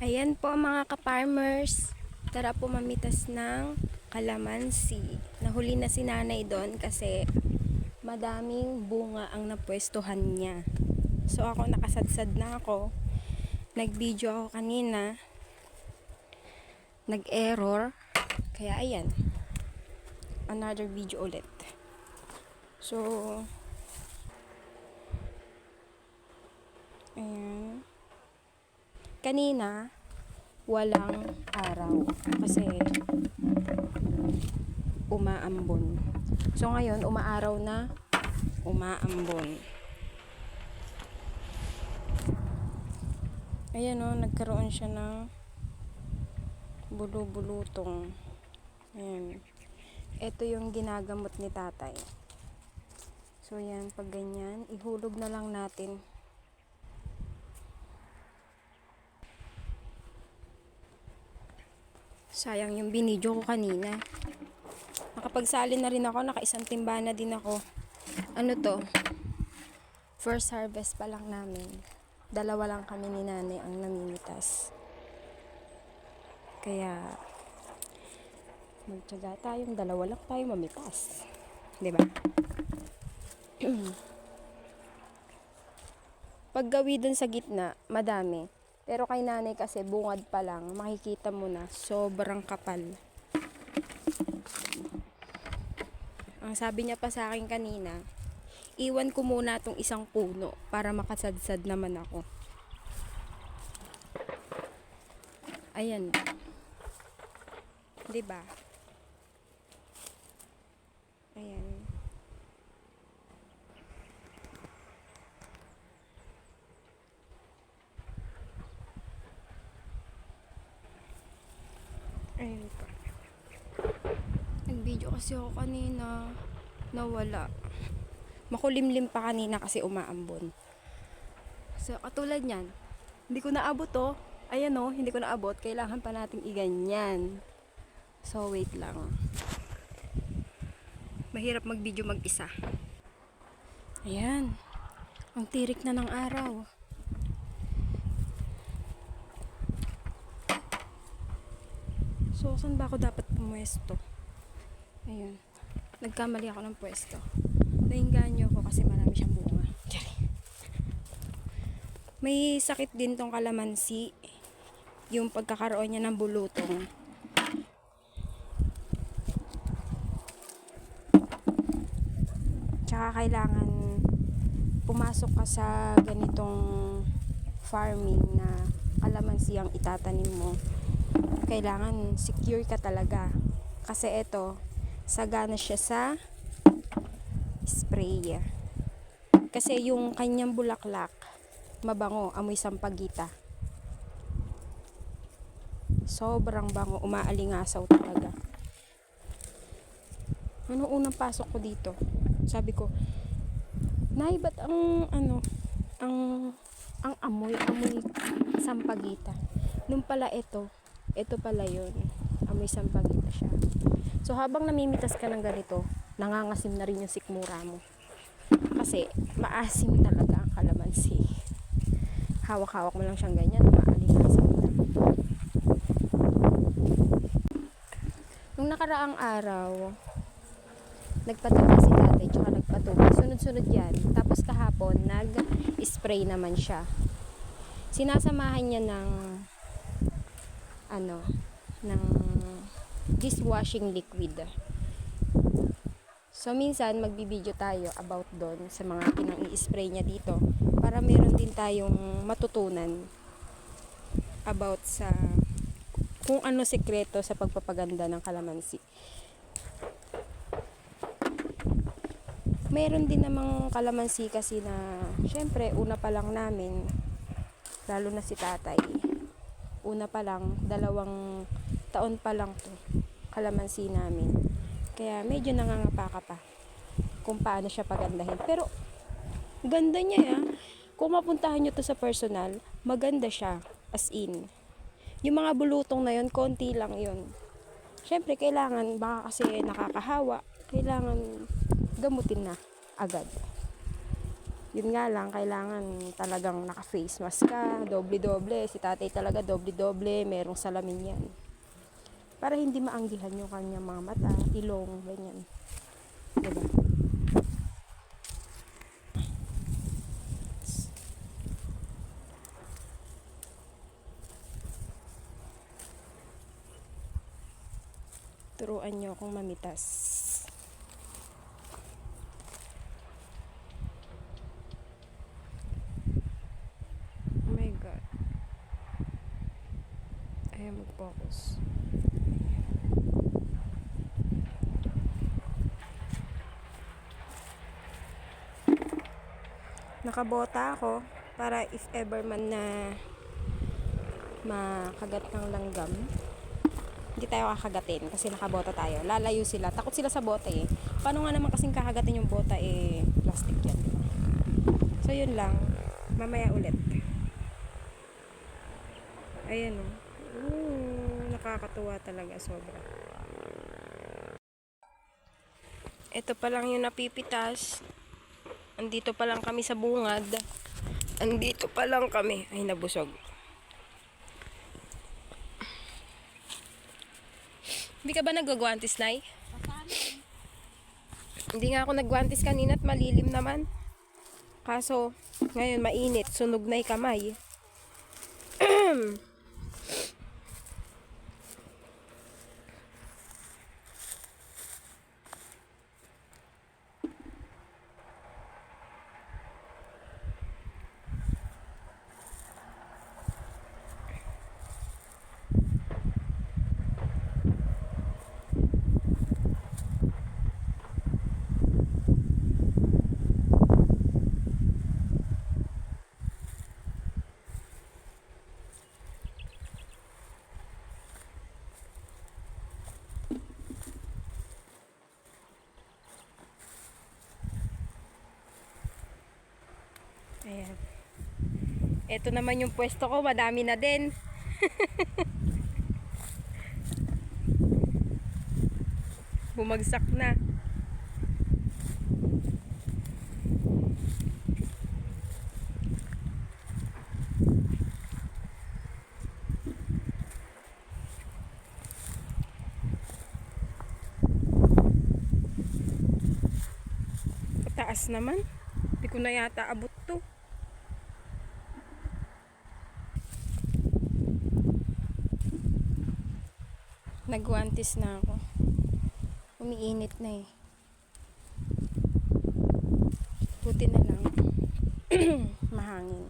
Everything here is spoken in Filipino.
Ayan po mga ka-farmers. Tara po mamitas ng kalamansi. Nahuli na si nanay doon kasi madaming bunga ang napwestuhan niya. So ako nakasadsad na ako. Nag-video ako kanina. Nag-error. Kaya ayan. Another video ulit. So, ayan kanina walang araw kasi umaambon. So ngayon umaaraw na umaambon. Ayan o, nagkaroon siya ng bulu-bulutong. Ayan. Ito yung ginagamot ni tatay. So yan, pag ganyan, ihulog na lang natin Sayang yung binidyo ko kanina. Nakapagsali na rin ako, nakaisang timba na din ako. Ano to? First harvest pa lang namin. Dalawa lang kami ni nanay ang namimitas. Kaya, magtyaga tayong dalawa lang tayo mamitas. ba? Paggawi dun sa gitna, madami. Pero kay nanay kasi bungad pa lang, makikita mo na sobrang kapal. Ang sabi niya pa sa akin kanina, iwan ko muna tong isang puno para makasadsad naman ako. Ayan. 'Di ba? Ayan. Ayun pa. Nag-video kasi ako kanina. Nawala. Makulimlim pa kanina kasi umaambon. So, katulad niyan. Hindi ko naabot to. Ayan o, hindi ko naabot. Kailangan pa nating iganyan. So, wait lang. Mahirap mag-video mag-isa. Ayan. Ang tirik na ng araw. So, saan ba ako dapat pumwesto? Ayun. Nagkamali ako ng pwesto. Nainganyo ako kasi marami siyang bunga. May sakit din tong kalamansi. Yung pagkakaroon niya ng bulutong. Tsaka kailangan pumasok ka sa ganitong farming na kalamansi ang itatanim mo kailangan secure ka talaga. Kasi ito, sagana siya sa spray. Kasi yung kanyang bulaklak, mabango, amoy sampagita. Sobrang bango, umaalingasaw talaga. Ano unang pasok ko dito? Sabi ko, Nay, ba't ang, ano, ang, ang amoy, amoy sampagita. Nung pala ito, ito pala yun. Amoy sampagita siya. So, habang namimitas ka ng ganito, nangangasim na rin yung sikmura mo. Kasi, maasim talaga ang kalamansi. Hawak-hawak mo lang siyang ganyan, maalingasim na. Nung nakaraang araw, nagpatuba si tatay, tsaka nagpatuba. Sunod-sunod yan. Tapos kahapon, nag-spray naman siya. Sinasamahan niya ng ano, ng dishwashing liquid. So, minsan, magbibideo tayo about doon sa mga pinang i-spray niya dito para meron din tayong matutunan about sa kung ano sekreto sa pagpapaganda ng kalamansi. Meron din namang kalamansi kasi na, syempre, una pa lang namin, lalo na si tatay, una pa lang, dalawang taon pa lang to, kalamansi namin. Kaya medyo nangangapa ka pa kung paano siya pagandahin. Pero, ganda niya ya. Kung mapuntahan nyo to sa personal, maganda siya, as in. Yung mga bulutong na yon konti lang yon Siyempre, kailangan, baka kasi nakakahawa, kailangan gamutin na agad. Yun nga lang, kailangan talagang naka-face mask ka, doble-doble. Si tatay talaga doble-doble, merong salamin yan. Para hindi maanggihan yung kanyang mga mata, ilong, ganyan. Diba? Turuan nyo akong mamitas. Mag-focus. Nakabota ako para if ever man na makagat ng langgam, hindi tayo kakagatin kasi nakabota tayo. Lalayo sila. Takot sila sa bota eh. Paano nga naman kasing kakagatin yung bota eh, plastic yan. So yun lang. Mamaya ulit. Ayan o. Ooh, nakakatuwa talaga sobra. Ito pa lang yung napipitas. Andito pa lang kami sa bungad. Andito pa lang kami. Ay, nabusog. Hindi ka ba nagagwantis, Nay? Hindi nga ako nagwantis kanina at malilim naman. Kaso, ngayon mainit. Sunog na yung kamay. Ayan. Ito naman yung pwesto ko. Madami na din. Bumagsak na. Taas naman. Hindi ko na yata abot to. Nagwantis na ako. Umiinit na eh. Buti na lang. Mahangin.